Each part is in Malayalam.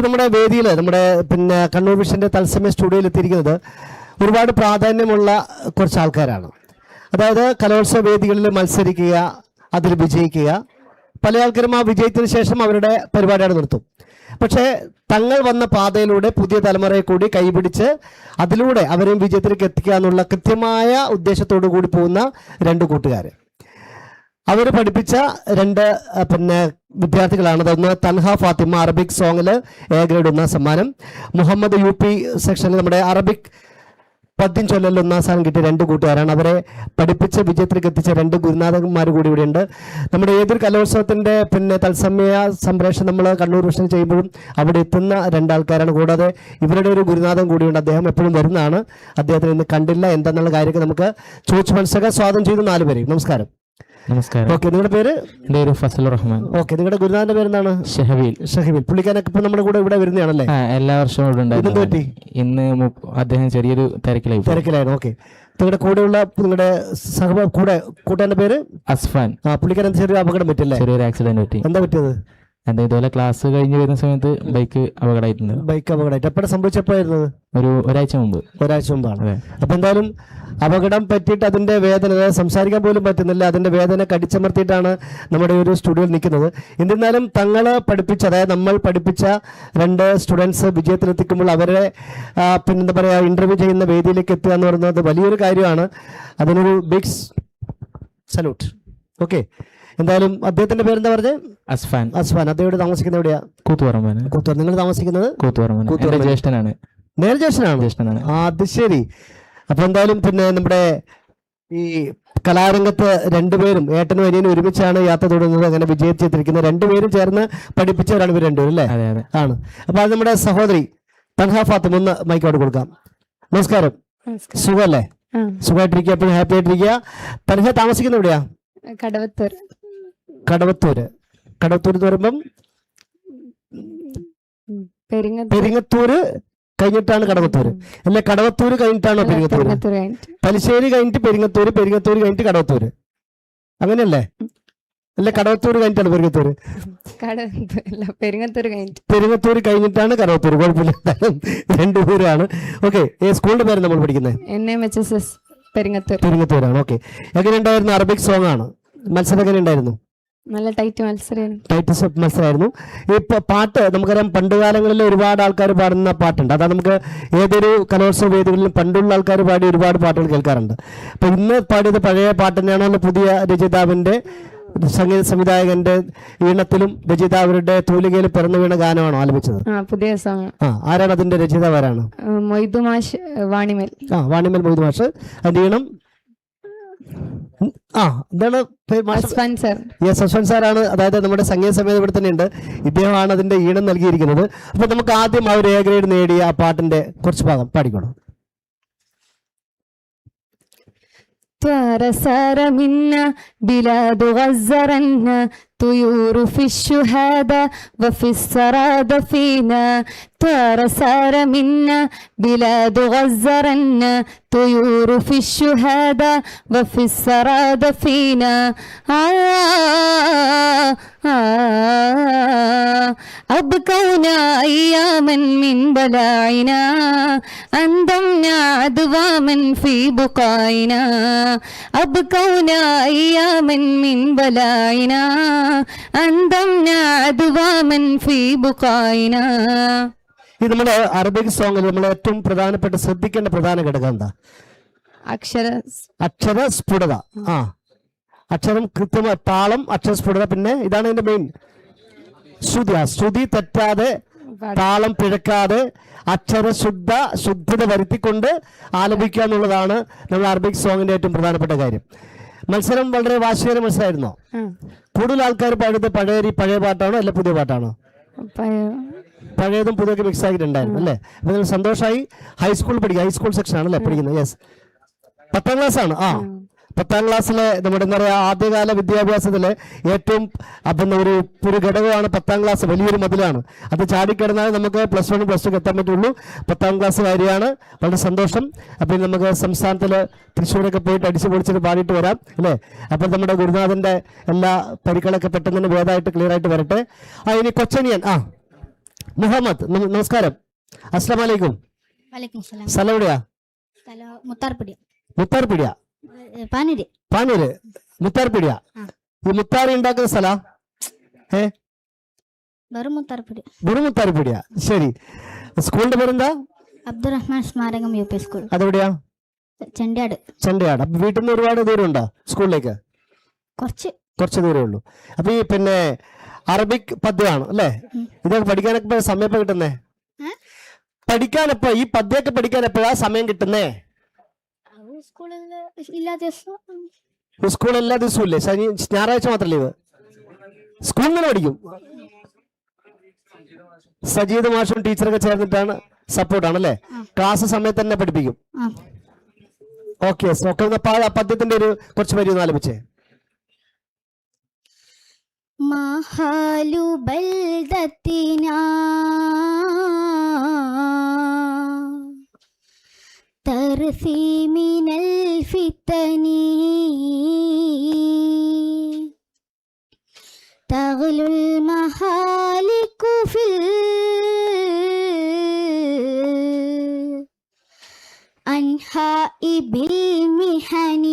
ഇപ്പൊ നമ്മുടെ വേദിയിൽ നമ്മുടെ പിന്നെ കണ്ണൂർ വിഷന്റെ തത്സമയ സ്റ്റുഡിയോയിൽ എത്തിയിരിക്കുന്നത് ഒരുപാട് പ്രാധാന്യമുള്ള കുറച്ച് ആൾക്കാരാണ് അതായത് കലോത്സവ വേദികളിൽ മത്സരിക്കുക അതിൽ വിജയിക്കുക. പല ആൾക്കാരും ആ വിജയത്തിന് ശേഷം അവരുടെ പരിപാടിയാണ് നിർത്തും. പക്ഷേ തങ്ങൾ വന്ന പാതയിലൂടെ പുതിയ തലമുറയെ കൂടി കൈപിടിച്ച് അതിലൂടെ അവരെയും വിജയത്തിലേക്ക് എത്തിക്കുക എന്നുള്ള കൃത്യമായ ഉദ്ദേശത്തോടു കൂടി പോകുന്ന രണ്ട് കൂട്ടുകാർ അവർ പഠിപ്പിച്ച രണ്ട് പിന്നെ വിദ്യാർത്ഥികളാണ്. അതൊന്ന് തൻഹ ഫാത്തിമ അറബിക് സോങ്ങിൽ എ ഗ്രേഡ് ഒന്നാം സമ്മാനം. മുഹമ്മദ് യു പി സെക്ഷനിൽ നമ്മുടെ അറബിക് പദ്യം ചൊല്ലൽ ഒന്നാം സ്ഥാനം കിട്ടിയ രണ്ട് കൂട്ടുകാരാണ്. അവരെ പഠിപ്പിച്ച വിജയത്തിലേക്ക് എത്തിച്ച രണ്ട് ഗുരുനാഥന്മാർ കൂടി ഇവിടെയുണ്ട്. നമ്മുടെ ഏതൊരു കലോത്സവത്തിന്റെ പിന്നെ തത്സമയ സംപ്രേഷണം നമ്മൾ കണ്ണൂർ വിഷൻ ചെയ്യുമ്പോഴും അവിടെ എത്തുന്ന രണ്ടാൾക്കാരാണ്. കൂടാതെ ഇവരുടെ ഒരു ഗുരുനാഥൻ കൂടിയുണ്ട്. അദ്ദേഹം എപ്പോഴും വരുന്നതാണ്. അദ്ദേഹത്തിന് ഇന്ന് കണ്ടില്ല. എന്താന്നുള്ള കാര്യമൊക്കെ നമുക്ക് ചോദിച്ചു മനസ്സിലാക്കാൻ സ്വാഗതം ചെയ്തു നാലുപേരെയും. പേര് നമസ്കാരം. നമസ്കാരം. ഓക്കെ നിങ്ങളുടെ പേര്? എന്റെ പേര് ഫസൽ റഹ്മാൻ ഓക്കെ നിങ്ങളുടെ ഗുരുനാഥന്റെ പേരെന്താണ്? ഷഹബീൽ. ഷഹിബിൽ. പുള്ളിക്കാരൊക്കെ ഇപ്പൊ നമ്മുടെ കൂടെ ഇവിടെ വരുന്നതാണല്ലേ? ആ എല്ലാ വർഷവും ഇവിടെ ഇതെന്ത് ഉണ്ടായിരുന്നു. ഇന്ന് അദ്ദേഹം ചെറിയൊരു തിരക്കിലായി പോയി. തിരക്കിലായിരുന്നു. ഓക്കെ. നിങ്ങളുടെ കൂടെയുള്ള നിങ്ങളുടെ സഹ കൂടെ കൂട്ടാന്റെ പേര്? അസ്ഫാൻ. ആ പുള്ളിക്കാരൻ ചെറിയ അപകടം പറ്റില്ലേ ചെറിയൊരു ആക്സിഡന്റ് പറ്റി. എന്താ പറ്റിയത്? എന്താ ഇതുപോലെ ക്ലാസ് കഴിഞ്ഞ് വരുന്ന സമയത്ത് ബൈക്ക് അപകടമായിട്ടുണ്ട്. ബൈക്ക് അപകടമായിട്ട്. എപ്പോഴാണ് സംഭവിച്ചപ്പോഴായിരുന്നത് ഒരു ഒരാഴ്ച മുമ്പ്. ഒരാഴ്ച മുമ്പാണ്. അതെ. അപ്പൊ എന്തായാലും അപകടം പറ്റിയിട്ട് അതിന്റെ വേദന സംസാരിക്കാൻ പോലും പറ്റുന്നില്ല. അതിന്റെ വേദന കടിച്ചമർത്തിയിട്ടാണ് നമ്മുടെ ഒരു സ്റ്റുഡിയോയിൽ നിൽക്കുന്നത്. എന്നിരുന്നാലും തങ്ങൾ പഠിപ്പിച്ച അതായത് നമ്മൾ പഠിപ്പിച്ച രണ്ട് സ്റ്റുഡൻസ് വിജയത്തിലെത്തിക്കുമ്പോൾ അവരെ പിന്നെന്താ പറയാ ഇന്റർവ്യൂ ചെയ്യുന്ന വേദിയിലേക്ക് എത്തുക എന്ന് പറയുന്നത് വലിയൊരു കാര്യമാണ്. അതിനൊരു ബിഗ് സല്യൂട്ട് ഓക്കെ എന്തായാലും അദ്ദേഹത്തിന്റെ പേരെന്താ പറഞ്ഞത് അസ്ഫാൻ. അസ്ഫാൻ. അദ്ദേഹം ഇവിടെ താമസിക്കുന്നത് എവിടെയാ? കൂത്തുപറമ്പാണ്. കൂത്തൂർ നിങ്ങൾ താമസിക്കുന്നത്? കൂത്തുപറമ്പാൻ എന്റെ കൂത്തുപറമ്പ്. ജ്യേഷ്ഠനാണ്. നേരെ ജ്യേഷ്ഠനാണ്? ആ അത് ശരി. അപ്പൊ എന്തായാലും പിന്നെ നമ്മുടെ ഈ കലാരംഗത്ത് രണ്ടുപേരും ഏട്ടനും അനിയനും ഒരുമിച്ചാണ് യാത്ര തുടങ്ങുന്നത്. അങ്ങനെ വിജയിച്ചെത്തിരിക്കുന്നത് രണ്ടുപേരും ചേർന്ന് പഠിപ്പിച്ചവരാണ് ഇവർ രണ്ടുപേരും അല്ലേ? അതെ അതെ. ആണ്. അപ്പൊ അത് നമ്മുടെ സഹോദരി തൻഹ ഫാത്തിമ ഒന്ന് മൈക്കോട് കൊടുക്കാം. നമസ്കാരം. സുഖമല്ലേ? ആ, സുഖമായിട്ടിരിക്കുക എപ്പോഴും ഹാപ്പി ആയിട്ടിരിക്കുക. തൻഹ താമസിക്കുന്ന എവിടെയാ? കടവത്തൂർ. കടവത്തൂര്. കടവത്തൂര് എന്ന് പറയുമ്പം പെരിങ്ങത്തൂര്. കഴിഞ്ഞിട്ടാണ് കടവത്തൂര്. അല്ലെ? കടവത്തൂര് കഴിഞ്ഞിട്ടാണോ പെരിങ്ങത്തൂര്? പലിശ്ശേരി കഴിഞ്ഞിട്ട്. തലശ്ശേരി കഴിഞ്ഞിട്ട് പെരിങ്ങത്തൂര് പെരിങ്ങത്തൂര് കഴിഞ്ഞിട്ട് കടവത്തൂര്. അങ്ങനെയല്ലേ? അല്ലെ? കടവത്തൂര് കഴിഞ്ഞിട്ടാണ് പെരിങ്ങത്തൂര്. കടവത്തൂർ പെരിങ്ങത്തൂർ കഴിഞ്ഞിട്ട്. പെരിങ്ങത്തൂര് കഴിഞ്ഞിട്ടാണ് കടവത്തൂര്. കുഴപ്പമില്ല. രണ്ടു പേരാണ്. ഓക്കെ സ്കൂളിന്റെ പേര് നമ്മൾ പഠിക്കുന്നത് N M H S S Peringathur പെരിങ്ങത്തൂരാണ്. Okay. എങ്ങനെ ഉണ്ടായിരുന്നു അറബിക് സോങ് ആണ് മത്സരം എങ്ങനെ ഉണ്ടായിരുന്നു നല്ല ടൈറ്റ് മത്സരം ടൈറ്റിൽസ് മത്സരമായിരുന്നു ഇപ്പൊ പാട്ട് നമുക്കറിയാം പണ്ട് കാലങ്ങളിൽ ഒരുപാട് ആൾക്കാർ പാടുന്ന പാട്ടുണ്ട്. അതാ നമുക്ക് ഏതൊരു കലോത്സവ വേദികളിലും പണ്ടുള്ള ആൾക്കാർ പാടി ഒരുപാട് പാട്ടുകൾ കേൾക്കാറുണ്ട്. അപ്പൊ ഇന്ന് പാടിയത് പഴയ പാട്ട് തന്നെയാണ് പുതിയ രചയിതാവിന്റെ സംഗീത സംവിധായകന്റെ ഈണത്തിലും രചയിതാവരുടെ തൂലികയിൽ പിറന്നു വീണ ഗാനമാണോ ആലപിച്ചത്? പുതിയ സോങ് ആ ആരാണ് അതിന്റെ രചയിതാവ് ആരാണ്? മൊയ്തു മാഷ് വാണിമേൽ. ആ വാണിമേൽ മൊയ്തു മാഷ് അതിന്റെ ഈണം ആ എന്താണ് യെസ് സാറാണ്. അതായത് നമ്മുടെ സംഗീതസമേത ഇവിടെ തന്നെ ഉണ്ട് ഇദ്ദേഹമാണ് അതിന്റെ ഈണം നൽകിയിരിക്കുന്നത്. അപ്പൊ നമുക്ക് ആദ്യം ആ ഒരു എ ഗ്രേഡ് നേടിയ ആ പാട്ടിന്റെ കുറച്ച് ഭാഗം പാടിക്കണം ത്വരസരമിന്ന ബിലാദു ഗസറന്ന بلاد غزرنا طيور في الشهادة وفي السراد فينا ثار سار منا بلاد غزرنا. طيور في الشهادة وفي السراد فينا. آه آه أبقونا أياما من بلاعنا أندمنا عدواما في بقائنا أبقونا أياما من بلاعنا ഇത് നമ്മുടെ അറബിക് സോങ്ങിൽ നമ്മൾ ഏറ്റവും പ്രധാനപ്പെട്ട ശ്രദ്ധിക്കേണ്ട പ്രധാന ഘടകം എന്താ? അക്ഷര അക്ഷര സ്ഫുടത. ആ. അക്ഷരം കൃത്യമായ താളം അക്ഷര സ്ഫുടത. പിന്നെ ഇതാണ് ഇതിന്റെ മെയിൻ ശ്രുതി. ശ്രുതി തെറ്റാതെ താളം പിഴക്കാതെ അക്ഷരശുദ്ധ ശുദ്ധത വരുത്തിക്കൊണ്ട് ആലപിക്കുക എന്നുള്ളതാണ് നമ്മൾ അറബിക് സോങ്ങിന്റെ ഏറ്റവും പ്രധാനപ്പെട്ട കാര്യം. മത്സരം വളരെ വാശിയേറിയ മത്സരമായിരുന്നോ. കൂടുതൽ ആൾക്കാർ പാടിയത് പഴയ പഴയ പാട്ടാണോ അല്ല പുതിയ പാട്ടാണോ? പഴയതും പുതിയൊക്കെ മിക്സ് ആക്കിയിട്ടുണ്ടായിരുന്നു അല്ലേ? അപ്പൊ നിങ്ങൾ സന്തോഷമായി ഹൈസ്കൂളിൽ പഠിക്കുക. ഹൈസ്കൂൾ സെക്ഷൻ ആണല്ലേ പഠിക്കുന്നത്? യെസ് പത്താം ക്ലാസ് ആണ്. ആ. പത്താം ക്ലാസ്സിലെ നമ്മുടെ എന്താ പറയുക ആദ്യകാല വിദ്യാഭ്യാസത്തിലെ ഏറ്റവും അപ്പം ഒരു ഒരു ഘടകമാണ് പത്താം ക്ലാസ് വലിയൊരു മതിലാണ്. അത് ചാടിക്കിടന്നാൽ നമുക്ക് പ്ലസ് വൺ പ്ലസ് ടു എത്താൻ പറ്റുള്ളൂ. പത്താം ക്ലാസ് കാര്യമാണ് വളരെ സന്തോഷം. അപ്പം നമുക്ക് സംസ്ഥാനത്തിൽ തൃശ്ശൂരൊക്കെ പോയിട്ട് അടിച്ചു പൊളിച്ചിട്ട് പാടിയിട്ട് വരാം അല്ലേ? അപ്പം നമ്മുടെ ഗുരുനാഥന്റെ എല്ലാ പരിക്കളൊക്കെ പെട്ടെന്ന് തന്നെ ഭേദമായിട്ട് ക്ലിയർ ആയിട്ട് വരട്ടെ. ആ ഇനി കൊച്ചനിയൻ ആ. മുഹമ്മദ് നമസ്കാരം. സലാം. സ്ഥലം എവിടെയാ? മുത്താർപിടിയ മുത്താർപ്പടി. മുത്താർപിടിയ പാനൂര്. പാനൂര്. മുത്താർപിടിയ. ഈ മുത്താറി ഉണ്ടാക്കുന്ന സ്ഥല? ഏ? വെറും മുത്താർപ്പടി വെറും ശരി. സ്കൂളിന്റെ പേരെന്താ? അബ്ദുറഹ്മാൻ സ്മാരകം യു പി സ്കൂൾ. അതെവിടെയാ? ചെണ്ടിയാട്. ചണ്ടയാട്. അപ്പൊ വീട്ടിൽ നിന്ന് ഒരുപാട് ദൂരം ഉണ്ടോ സ്കൂളിലേക്ക്? കുറച്ച്. കുറച്ച് ദൂരമേ ഉള്ളൂ. അപ്പൊ ഈ പിന്നെ അറബിക് പദ്യമാണ് അല്ലേ? ഇതൊക്കെ പഠിക്കാനൊക്കെ സമയം എപ്പോ കിട്ടുന്നേ? പഠിക്കാനെപ്പോ ഈ പദ്യമൊക്കെ പഠിക്കാൻ എപ്പോഴാ സമയം കിട്ടുന്നേ? സ്കൂളിൽ സ്കൂൾ എല്ലാ ദിവസവും ഇല്ലേ ശനി ഞായറാഴ്ച മാത്രല്ലേ ഇത്? സ്കൂളിൽ നിന്ന് പഠിക്കും. സജീദ് മാഷും ടീച്ചറൊക്കെ ചേർന്നിട്ടാണ് സപ്പോർട്ടാണ് അല്ലേ? ക്ലാസ് സമയത്ത് തന്നെ പഠിപ്പിക്കും. ഓക്കെ ഓക്കെ പദ്യത്തിന്റെ ഒരു കുറച്ച് വരി ഒന്ന് ആലപിച്ചേ മഹാലു ബൽദത്തിനാ ترثي من الفتن. تغلو المهالك في الأنحاء بالمحن.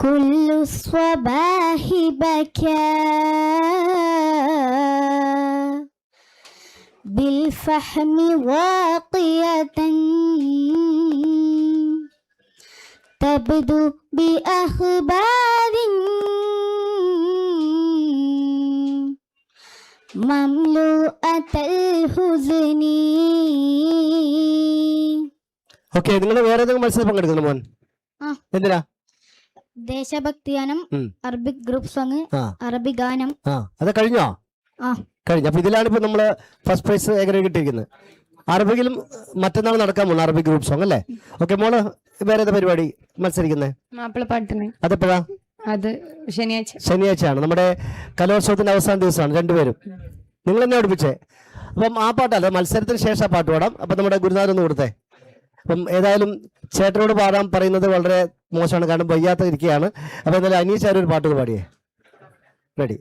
كل الصباح بكى. بالفحم واقية تبدو بأخبار مملوءة الحزن ഓക്കെ നിങ്ങൾ വേറെ ഏതെങ്കിലും മത്സരം പങ്കെടുക്കുന്നു മോൻ ആ. എന്തിനാ ദേശഭക്തി ഗാനം ഉം. അറബിക് ഗ്രൂപ്പ് സോങ് ആ അറബി ഗാനം ആ അത് കഴിഞ്ഞോ ആ കഴിഞ്ഞു. അപ്പൊ ഇതിലാണ് ഇപ്പൊ നമ്മൾ ഫസ്റ്റ് പ്രൈസ് ഏകദേശം കിട്ടിയിരിക്കുന്നത്. അറബിക്കിലും മറ്റന്നാൾ നടക്കാൻ പോകുന്നു അറബിക് ഗ്രൂപ്പ് സോങ് അല്ലേ? ഓക്കെ മോൾ വേറെ ഏതാ പരിപാടി മത്സരിക്കുന്നത് മാപ്പിളപ്പാട്ടിന് അതെപ്പോഴാ അത് ശനിയാഴ്ച. ശനിയാഴ്ചയാണ്. നമ്മുടെ കലോത്സവത്തിന്റെ അവസാന ദിവസമാണ് രണ്ടുപേരും. നിങ്ങൾ എന്നെ പഠിപ്പിച്ചേ അപ്പം ആ പാട്ടല്ല മത്സരത്തിന് ശേഷം ആ പാട്ട് പാടാം. അപ്പം നമ്മുടെ ഗുരുനാഥൻ ഒന്ന് കൊടുത്തേ. അപ്പം ഏതായാലും ചേട്ടനോട് പാടാൻ പറയുന്നത് വളരെ മോശമാണ് കാരണം വയ്യാത്ത ഇരിക്കുകയാണ് അപ്പം എന്തായാലും അനീഷ് ഒരു പാട്ട് പാടിയേ? റെഡി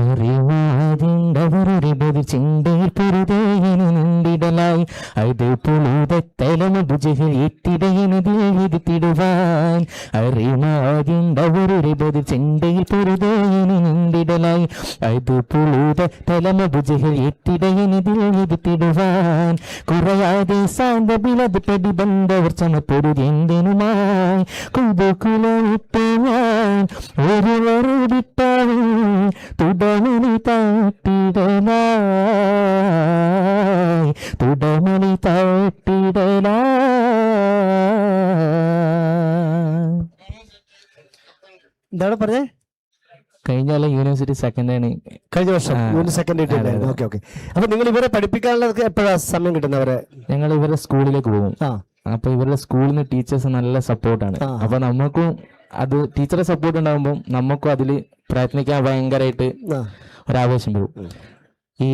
അറിവാതിണ്ടവരുടെ ബതി ചിന്തയിൽ പൊരുതേയന് നിണ്ടിടലായി അത് പുളുത തലമുതുജകൾ എത്തിടയനതിടുവാൻ അറിവാതിണ്ടവരുടെ ബതി ചിന്തയിൽ പൊരുതേയന് നിണ്ടിടലായി അത് പുളുത തലമുതുജകൾ എത്തിടയനതിടുവാൻ കുറയാതെ സാന്ത ബിലത് പ്രതിബന്ധവർ ചമപ്പൊരുതെന്തിനുമായി കുതുകുലമിട്ട ഞാൻ ഒരുവർ വിട്ടാവും തുടമണി താട്ടിടലായി. തുടമണി താട്ടിടലായി. എന്താണ് പറഞ്ഞേ? കഴിഞ്ഞ കൊല്ലം യൂണിവേഴ്സിറ്റി സെക്കൻഡ് ആണ്. കഴിഞ്ഞ വർഷം മൂന്ന് സെക്കൻഡ് അതെ, ഇട്ടുണ്ടായിരുന്നു ഓക്കെ ഓക്കെ അപ്പൊ നിങ്ങൾ ഇവരെ പഠിപ്പിക്കാനുള്ളത് എപ്പോഴാണ് സമയം കിട്ടുന്നവരെ ഞങ്ങൾ ഇവരുടെ സ്കൂളിലേക്ക് പോകും. അപ്പൊ ഇവരുടെ സ്കൂളിൽ നിന്ന് ടീച്ചേഴ്സ് നല്ല സപ്പോർട്ടാണ്. അപ്പൊ നമുക്കും അത് ടീച്ചറെ സപ്പോർട്ട് ഉണ്ടാകുമ്പോൾ നമുക്കും അതിൽ പ്രയത്നിക്കാൻ ഭയങ്കരമായിട്ട് ഒരാവേശം വരും. ഈ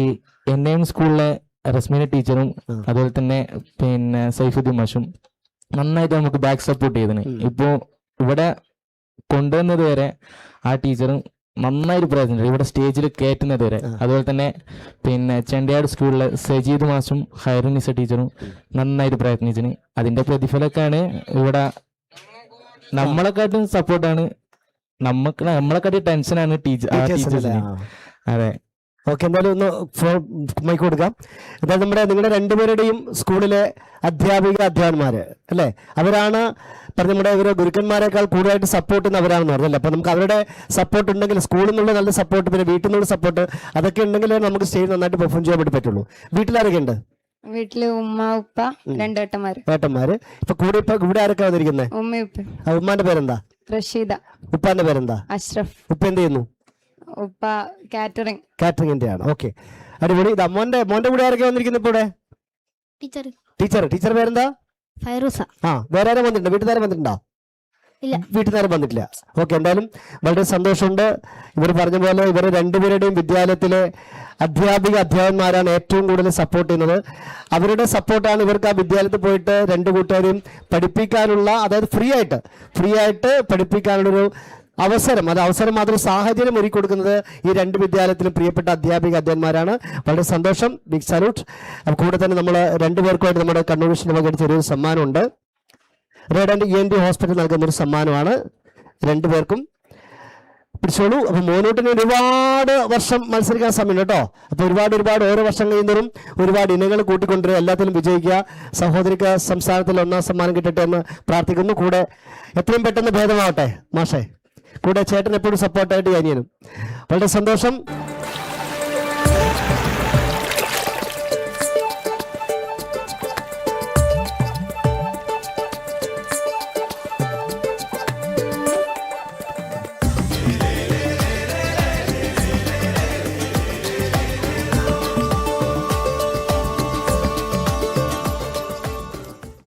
എൻ എം സ്കൂളിലെ റസ്മീന ടീച്ചറും അതുപോലെ തന്നെ പിന്നെ സൈഫുദ്ദീൻ മാഷും നന്നായിട്ട് നമുക്ക് ബാക്ക് സപ്പോർട്ട് ചെയ്തിന്. ഇപ്പോൾ ഇപ്പോ ഇവിടെ കൊണ്ടുവന്നത് വരെ ആ ടീച്ചറും നന്നായിട്ട് പ്രയത്നിച്ചു ഇവിടെ സ്റ്റേജിൽ കയറ്റുന്നത് വരെ. അതുപോലെ തന്നെ പിന്നെ ചെണ്ടയാട് സ്കൂളിലെ സജീദ് മാഷും ഹൈറുനിസ ടീച്ചറും നന്നായിട്ട് പ്രയത്നിച്ചിന്. അതിന്റെ പ്രതിഫലമൊക്കെയാണ് ഇവിടെ നമ്മളെക്കാട്ടും സപ്പോർട്ടാണ് നമുക്ക് നമ്മളെക്കാട്ടും ടെൻഷനാണ് ടീച്ചർ. അതെ. ഓക്കെ എന്തായാലും ഒന്ന് മൈക്ക് കൊടുക്കാം. എന്തായാലും നമ്മുടെ നിങ്ങളുടെ രണ്ടുപേരുടെയും സ്കൂളിലെ അധ്യാപിക അധ്യാപന്മാര് അല്ലേ? അവരാണ് പറഞ്ഞ നമ്മുടെ ഇവരെ ഗുരുക്കന്മാരെക്കാൾ കൂടുതലായിട്ട് സപ്പോർട്ട് ചെയ്യുന്ന അവരാണെന്ന് പറഞ്ഞല്ലേ? അപ്പൊ നമുക്ക് അവരുടെ സപ്പോർട്ട് ഉണ്ടെങ്കിൽ സ്കൂളിൽ നിന്നുള്ള നല്ല സപ്പോർട്ട് പിന്നെ വീട്ടിൽ നിന്നുള്ള സപ്പോർട്ട് അതൊക്കെ ഉണ്ടെങ്കിൽ നമുക്ക് സ്റ്റേജ് നന്നായിട്ട് പെർഫോം ചെയ്യാൻ വേണ്ടി പറ്റുള്ളൂ. വീട്ടിലാരൊക്കെ ഉണ്ട് വീട്ടിൽ ഉമ്മ ഉപ്പ രണ്ടേട്ടന്മാര് ഏട്ടന്മാര്. ഇപ്പൊ കൂടെ ഇപ്പൊ ഇവിടെ ആരൊക്കെ വന്നിരിക്കുന്നത് ഉമ്മ ഉപ്പ. ആ ഉമ്മാന്റെ പേരെന്താ? റഷീദ. ഉപ്പാന്റെ പേരെന്താ? അഷ്റഫ്. ഉപ്പ എന്ത് ചെയ്യുന്നു? ഉപ്പ കാറ്ററിംഗ് കാറ്ററിംഗിന്റെ ആണ്. ഓക്കെ. അടിപൊളി. ഇതാ മോന്റെ മോന്റെ കൂടെ ആരൊക്കെ വന്നിരിക്കുന്നു ഇപ്പൊ ഇവിടെ? ടീച്ചർ ടീച്ചർ ടീച്ചർ പേരെന്താ? ഫൈറൂസ. ആ വേറെ ആരും വന്നിട്ടുണ്ടോ? വീട്ടുകാരും വന്നിട്ടുണ്ടോ? ഇല്ല. നിന്ന് വന്നിട്ടില്ല. ഓക്കെ എന്തായാലും വളരെ സന്തോഷമുണ്ട്. ഇവർ പറഞ്ഞ പോലെ ഇവർ രണ്ടുപേരുടെയും വിദ്യാലയത്തിലെ അധ്യാപിക അധ്യാപകന്മാരാണ് ഏറ്റവും കൂടുതൽ സപ്പോർട്ട് ചെയ്യുന്നത്. അവരുടെ സപ്പോർട്ടാണ് ഇവർക്ക് ആ വിദ്യാലയത്തിൽ പോയിട്ട് രണ്ട് കൂട്ടുകാരെയും പഠിപ്പിക്കാനുള്ള അതായത് ഫ്രീ ആയിട്ട് ഫ്രീ ആയിട്ട് പഠിപ്പിക്കാനുള്ളൊരു അവസരം അത് അവസരം മാത്രം സാഹചര്യം ഒരുക്കി കൊടുക്കുന്നത് ഈ രണ്ട് വിദ്യാലയത്തിലും പ്രിയപ്പെട്ട അധ്യാപിക അധ്യയന്മാരാണ് വളരെ സന്തോഷം. ബിഗ് സല്യൂട്ട് കൂടെ തന്നെ നമ്മൾ രണ്ടുപേർക്കുമായിട്ട് നമ്മുടെ കണ്ണൂർ വിഷന് ചെറിയൊരു ഒരു സമ്മാനമുണ്ട് and E N D hospital നൽകുന്ന ഒരു സമ്മാനമാണ് രണ്ടുപേർക്കും പിടിച്ചോളൂ. അപ്പൊ മോനോട്ടിന് ഒരുപാട് വർഷം മത്സരിക്കാൻ സമയം കേട്ടോ. അപ്പൊ ഒരുപാട് ഒരുപാട് ഓരോ വർഷം കഴിയുന്നതും ഒരുപാട് ഇനങ്ങൾ കൂട്ടിക്കൊണ്ടുവരിക എല്ലാത്തിലും വിജയിക്കുക. സഹോദരിക്ക് സംസ്ഥാനത്തിൽ ഒന്നാം സമ്മാനം കിട്ടട്ടെ എന്ന് പ്രാർത്ഥിക്കുന്നു. കൂടെ എത്രയും പെട്ടെന്ന് ഭേദമാവട്ടെ മാഷേ. കൂടെ ചേട്ടൻ എപ്പോഴും സപ്പോർട്ടായിട്ട് ഞാനിയനും വളരെ സന്തോഷം.